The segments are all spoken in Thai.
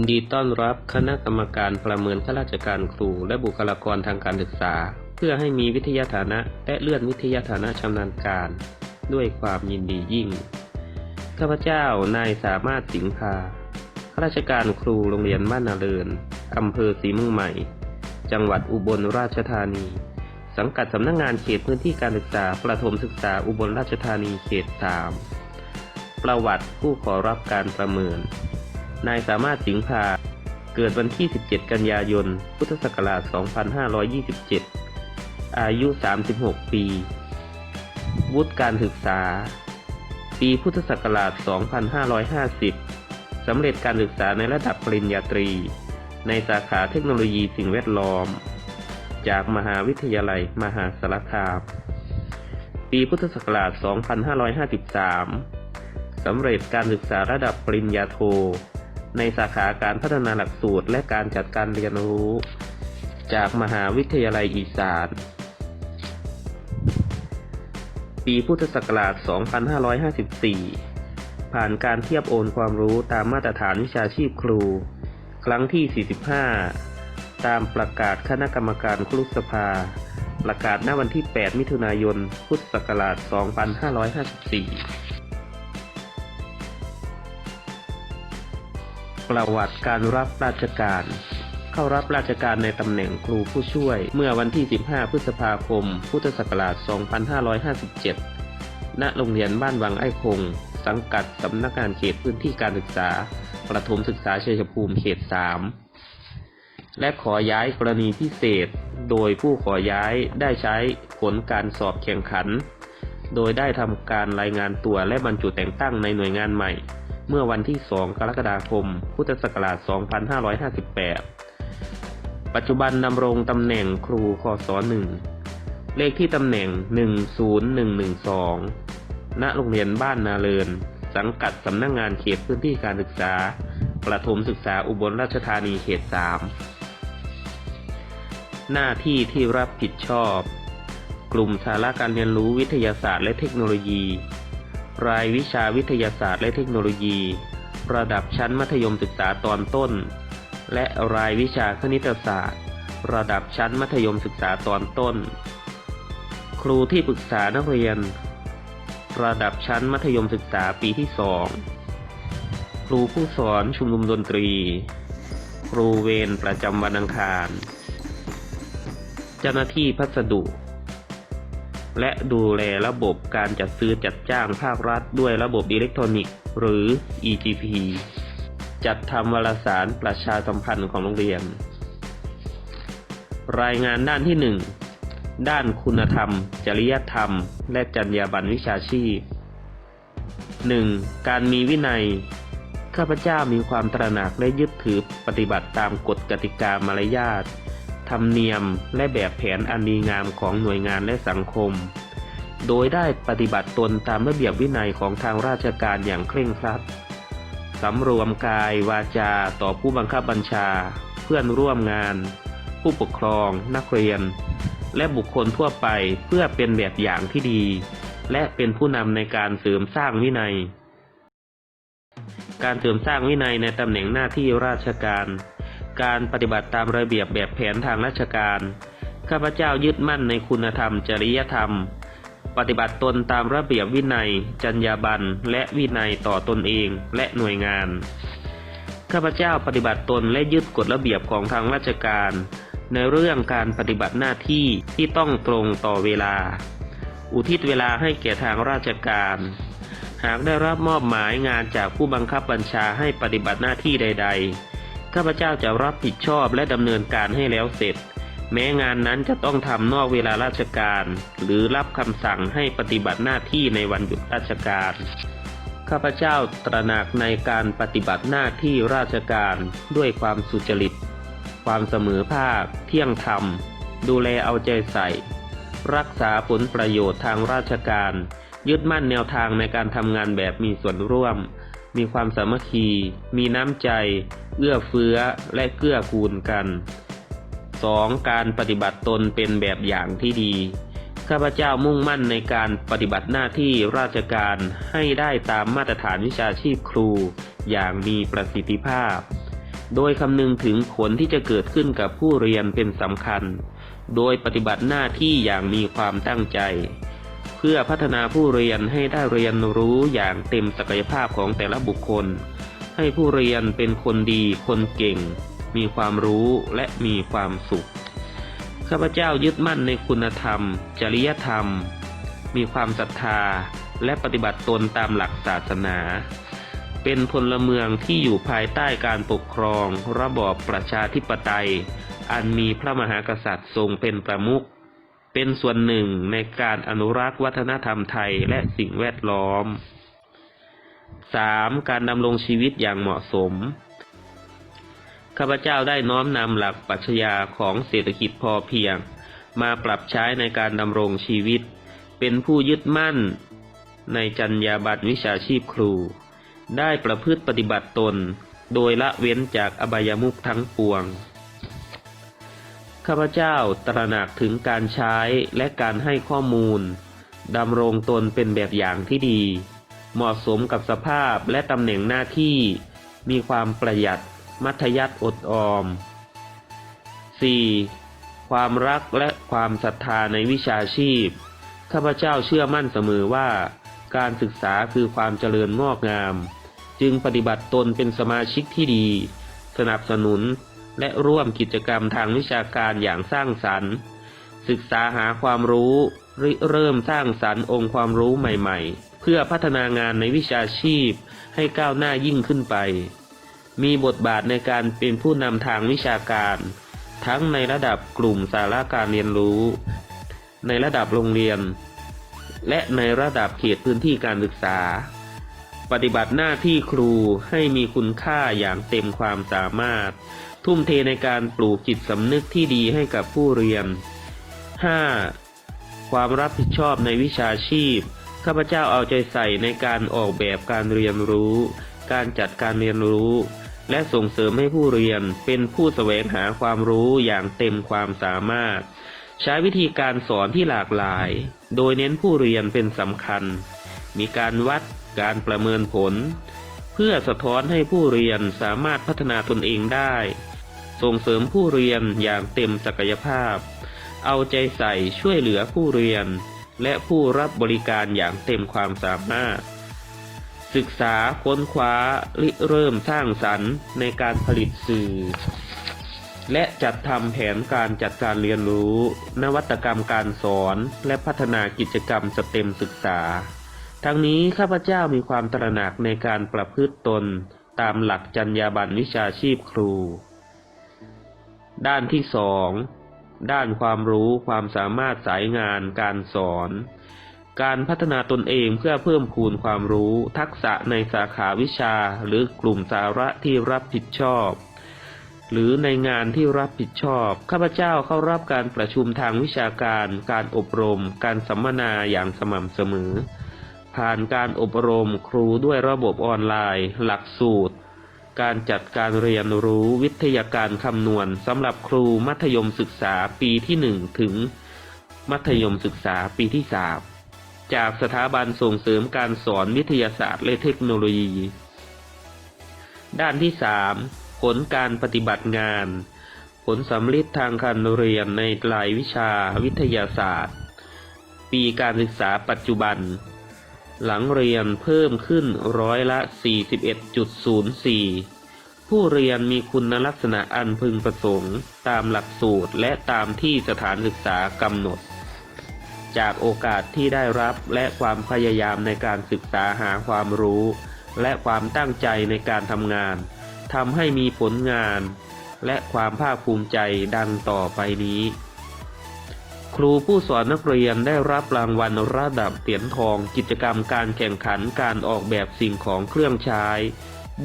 นดีต้อนรับคณะกรรมการประเมินข้าราชการครู และบุคลากรทางการศึกษา เพื่อให้มีวิทยาฐานะและเลื่อนวิทยาฐานะชำนาญการ ด้วยความยินดียิ่ง ข้าพเจ้านายสามารถสิงพาข้าราชการครูโรงเรียนบ้านนาเรินอำเภอศรีเมืองใหม่ จังหวัดอุบลราชธานี สังกัดสำนักงานเขตพื้นที่การศึกษาประถมศึกษาอุบลราชธานีเขต 3 ประวัติผู้ขอรับการประเมิน นายสามารถสิงห์พา เกิดวันที่ 17 กันยายน พุทธศักราช 2527 อายุ 36 ปี วุฒิการศึกษา ปีพุทธศักราช 2550 สำเร็จการศึกษาในระดับปริญญาตรี ในสาขาเทคโนโลยีสิ่งแวดล้อม จากมหาวิทยาลัยมหาสารคามปีพุทธศักราช 2553 สำเร็จการศึกษาระดับปริญญาโท ในสาขาการพัฒนาหลักสูตรและการจัดการเรียนรู้ จากมหาวิทยาลัยอีสาน ปีพุทธศักราช 2554 ผ่านการเทียบโอนความรู้ตามมาตรฐานวิชาชีพครู ครั้งที่ 45 ตามประกาศคณะกรรมการครุสภา ประกาศณวันที่ 8 มิถุนายน พุทธศักราช 2554 ประวัติการรับราชการ เข้ารับราชการในตำแหน่งครูผู้ช่วย เมื่อวันที่ 15 พฤษภาคม พุทธศักราช 2557 ณ โรงเรียนบ้านวังไอ้คง สังกัดสำนักงานเขตพื้นที่การศึกษา ประถมศึกษาเชัยภูมิเขต 3 และขอย้ายกรณีพิเศษ โดยผู้ขอย้ายได้ใช้ผลการสอบแข่งขัน โดยได้ทำการรายงานตัวและบรรจุแต่งตั้งในหน่วยงานใหม่ เมื่อวันที่ 2 กรกฎาคม พุทธศักราช 2558 ปัจจุบันดำรงตำแหน่งครูคศ1เลขที่ตำแหน่ง 10112 ณ โรงเรียนบ้านนาเลิน สังกัดสำนักงงานเขตพื้นที่การศึกษา ประถมศึกษาอุบลราชธานีเขต 3 หน้าที่ที่รับผิดชอบ กลุ่มสาระการเรียนรู้วิทยาศาสตร์และเทคโนโลยี รายวิชาวิทยาศาสตร์และเทคโนโลยี ระดับชั้นมัธยมศึกษาตอนต้น และรายวิชาคณิตศาสตร์ ระดับชั้นมัธยมศึกษาตอนต้น ครูที่ปรึกษานักเรียน ระดับชั้นมัธยมศึกษาปีที่สองครูผู้สอนชุมนุมดนตรี ครูเวรประจำวันอังคาร เจ้าหน้าที่พัสดุ และดูแลระบบการจัดซื้อจัดจ้างภาครัฐ ด้วยระบบอิเล็กทรอนิกส์ หรือ EGP จัดทำวารสารประชาสัมพันธ์ของโรงเรียน รายงานด้านที่ 1 ด้านคุณธรรม จริยธรรม และจรรยาบรรณวิชาชีพ 1. การมีวินัย ข้าพเจ้ามีความตระหนักและยึดถือปฏิบัติตามกฎกติกามารยาท ธรรมเนียมและแบบแผนอันดีงามของหน่วยงานและสังคม โดยได้ปฏิบัติตนตามระเบียบวินัยของทางราชการอย่างเคร่งครัดสำรวมกายวาจาต่อผู้บังคับบัญชา เพื่อนร่วมงาน ผู้ปกครอง นักเรียน และบุคคลทั่วไปเพื่อเป็นแบบอย่างที่ดี และเป็นผู้นำในการเสริมสร้างวินัย การเสริมสร้างวินัยในตำแหน่งหน้าที่ราชการ การปฏิบัติตามระเบียบแบบแผนทางราชการ ข้าพเจ้ายึดมั่นในคุณธรรม จริยธรรม ปฏิบัติตนตามระเบียบวินัย จรรยาบรรณและวินัยต่อตนเองและหน่วยงาน ข้าพเจ้าปฏิบัติตนและยึดกฎระเบียบของทางราชการ ในเรื่องการปฏิบัติหน้าที่ที่ต้องตรงต่อเวลา อุทิศเวลาให้แก่ทางราชการหากได้รับมอบหมายงานจากผู้บังคับบัญชาให้ปฏิบัติหน้าที่ใด ๆ ข้าพเจ้าจะรับผิดชอบและดำเนินการให้แล้วเสร็จ แม้งานนั้นจะต้องทำนอกเวลาราชการ หรือรับคำสั่งให้ปฏิบัติหน้าที่ในวันหยุดราชการ ข้าพเจ้าตระหนักในการปฏิบัติหน้าที่ราชการด้วยความสุจริต ความเสมอภาค เที่ยงธรรม ดูแลเอาใจใส่ รักษาผลประโยชน์ทางราชการ ยึดมั่นแนวทางในการทำงานแบบมีส่วนร่วม มีความสามัคคี มีน้ำใจ เอื้อเฟื้อและเกื้อกูลกัน 2. การปฏิบัติตนเป็นแบบอย่างที่ดี ข้าพเจ้ามุ่งมั่นในการปฏิบัติหน้าที่ราชการให้ได้ตามมาตรฐานวิชาชีพครู อย่างมีประสิทธิภาพ โดยคำนึงถึงผลที่จะเกิดขึ้นกับผู้เรียนเป็นสำคัญ โดยปฏิบัติหน้าที่อย่างมีความตั้งใจ เพื่อพัฒนาผู้เรียนให้ได้เรียนรู้อย่างเต็มศักยภาพของแต่ละบุคคล ให้ผู้เรียนเป็นคนดีคนเก่ง มีความรู้และมีความสุข ข้าพเจ้ายึดมั่นในคุณธรรม จริยธรรม มีความศรัทธาและปฏิบัติตนตามหลักศาสนา เป็นพลเมืองที่อยู่ภายใต้การปกครอง ระบอบประชาธิปไตย อันมีพระมหากษัตริย์ทรงเป็นประมุข เป็นส่วนหนึ่งในการอนุรักษ์วัฒนธรรมไทยและสิ่งแวดล้อม 3. การดำรงชีวิตอย่างเหมาะสม ข้าพเจ้าได้น้อมนำหลักปรัชญาของเศรษฐกิจพอเพียง มาปรับใช้ในการดำรงชีวิต เป็นผู้ยึดมั่น ในจรรยาบรรณวิชาชีพครู ได้ประพฤติปฏิบัติตน โดยละเว้นจากอบายมุขทั้งปวง ข้าพเจ้าตระหนักถึงการใช้และการให้ข้อมูล ดำรงตนเป็นแบบอย่างที่ดี เหมาะสมกับสภาพและตำแหน่งหน้าที่ มีความประหยัด มัธยัติอดออม 4. ความรักและความศรัทธาในวิชาชีพ ข้าพเจ้าเชื่อมั่นเสมอว่า การศึกษาคือความเจริญงอกงาม จึงปฏิบัติตนเป็นสมาชิกที่ดี สนับสนุน และร่วมกิจกรรมทางวิชาการอย่างสร้างสรรค์ ศึกษาหาความรู้ริเริ่มสร้างสรรค์องค์ความรู้ใหม่ ๆ เพื่อพัฒนางานในวิชาชีพให้ก้าวหน้ายิ่งขึ้นไป มีบทบาทในการเป็นผู้นำทางวิชาการ ทั้งในระดับกลุ่มสาระการเรียนรู้ ในระดับโรงเรียน และในระดับเขตพื้นที่การศึกษา ปฏิบัติหน้าที่ครูให้มีคุณค่าอย่างเต็มความสามารถ ทุ่มเทในการปลูกจิตสำนึกที่ดีให้กับผู้เรียน 5. ความรับผิดชอบในวิชาชีพ ข้าพเจ้าเอาใจใส่ในการออกแบบการเรียนรู้ การจัดการเรียนรู้ และส่งเสริมให้ผู้เรียนเป็นผู้แสวงหาความรู้อย่างเต็มความสามารถ ใช้วิธีการสอนที่หลากหลาย โดยเน้นผู้เรียนเป็นสำคัญ มีการวัดการประเมินผล เพื่อสะท้อนให้ผู้เรียนสามารถพัฒนาตนเองได้ ส่งเสริมผู้เรียนอย่างเต็มศักยภาพ เอาใจใส่ช่วยเหลือผู้เรียน และผู้รับบริการอย่างเต็มความสามารถ ศึกษาค้นคว้าริเริ่มสร้างสรรค์ในการผลิตสื่อ และจัดทำแผนการจัดการเรียนรู้ นวัตกรรมการสอน และพัฒนากิจกรรมสเต็มศึกษา ทั้งนี้ข้าพเจ้ามีความตระหนักในการประพฤติตนตามหลักจรรยาบรรณวิชาชีพครู ด้านที่สองด้านความรู้ความสามารถสายงานการสอน การพัฒนาตนเองเพื่อเพิ่มพูนความรู้ทักษะในสาขาวิชาหรือกลุ่มสาระที่รับผิดชอบ หรือในงานที่รับผิดชอบ ข้าพเจ้าเข้ารับการประชุมทางวิชาการ การอบรม การสัมมนาอย่างสม่ำเสมอ ผ่านการอบรมครูด้วยระบบออนไลน์ หลักสูตร การจัดการเรียนรู้วิทยาการคำนวณสำหรับครูมัธยมศึกษาปีที่ 1 ถึง มัธยมศึกษาปีที่ 3 จากสถาบันส่งเสริมการสอนวิทยาศาสตร์และเทคโนโลยี ด้านที่ 3 ผลการปฏิบัติงาน ผลสำลิดทางการเรียนในหลายวิชาวิทยาศาสตร์ ปีการศึกษาปัจจุบัน หลังเรียนเพิ่มขึ้นร้อยละ 41.04 ผู้เรียนมีคุณลักษณะอันพึงประสงค์ ตามหลักสูตรและตามที่สถานศึกษากำหนด จากโอกาสที่ได้รับและความพยายามในการศึกษาหาความรู้ และความตั้งใจในการทำงานทำให้มีผลงาน และความภาคภูมิใจดังต่อไปนี้ ครูผู้สอนนักเรียนได้รับรางวัลระดับเหรียญทอง กิจกรรมการแข่งขันการออกแบบสิ่งของเครื่องใช้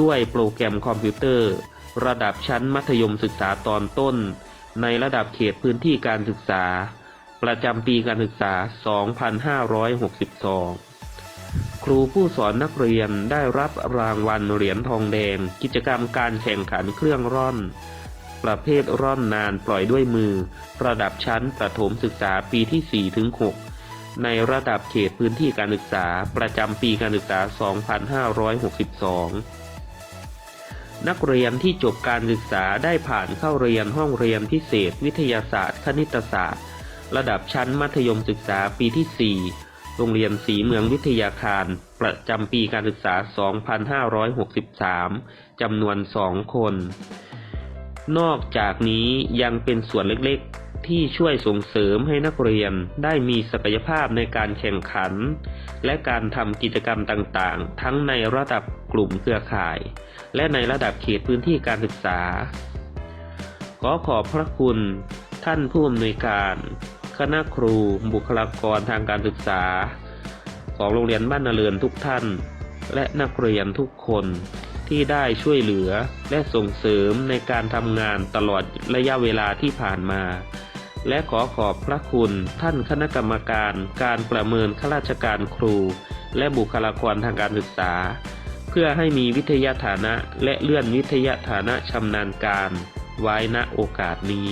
ด้วยโปรแกรมคอมพิวเตอร์ ระดับชั้นมัธยมศึกษาตอนต้น ในระดับเขตพื้นที่การศึกษา ประจำปีการศึกษา 2562ครูผู้สอนนักเรียนได้รับรางวัลเหรียญทองแดง กิจกรรมการแข่งขันเครื่องร่อน ประเภทร่อนนานปล่อยด้วยมือ ระดับชั้นประถมศึกษาปีที่ 4 ถึง 6 ในระดับเขตพื้นที่การศึกษาประจำปีการศึกษา 2562 นักเรียนที่จบการศึกษาได้ผ่านเข้าเรียนห้องเรียนพิเศษ วิทยาศาสตร์ คณิตศาสตร์ ระดับชั้นมัธยมศึกษาปีที่ 4 โรงเรียนสีเมืองวิทยาคาร ประจำปีการศึกษา 2563 จำนวน 2 คน นอกจากนี้ยังเป็นส่วนเล็กๆ ที่ช่วยส่งเสริมให้นักเรียนได้มีศักยภาพในการแข่งขัน และการทำกิจกรรมต่างๆ ทั้งในระดับกลุ่มเครือข่าย และในระดับเขตพื้นที่การศึกษา ขอขอบพระคุณท่านผู้อำนวยการ คณะครู บุคลากรทางการศึกษา ของโรงเรียนบ้านนาเรือนทุกท่าน และนักเรียนทุกคน ที่ได้ช่วยเหลือ และส่งเสริมในการทำงานตลอดระยะเวลาที่ผ่านมา และขอขอบพระคุณท่านคณะกรรมการการประเมินข้าราชการครู และบุคลากรทางการศึกษา เพื่อให้มีวิทยาฐานะและเลื่อนวิทยาฐานะชำนาญการ ไว้ณโอกาสนี้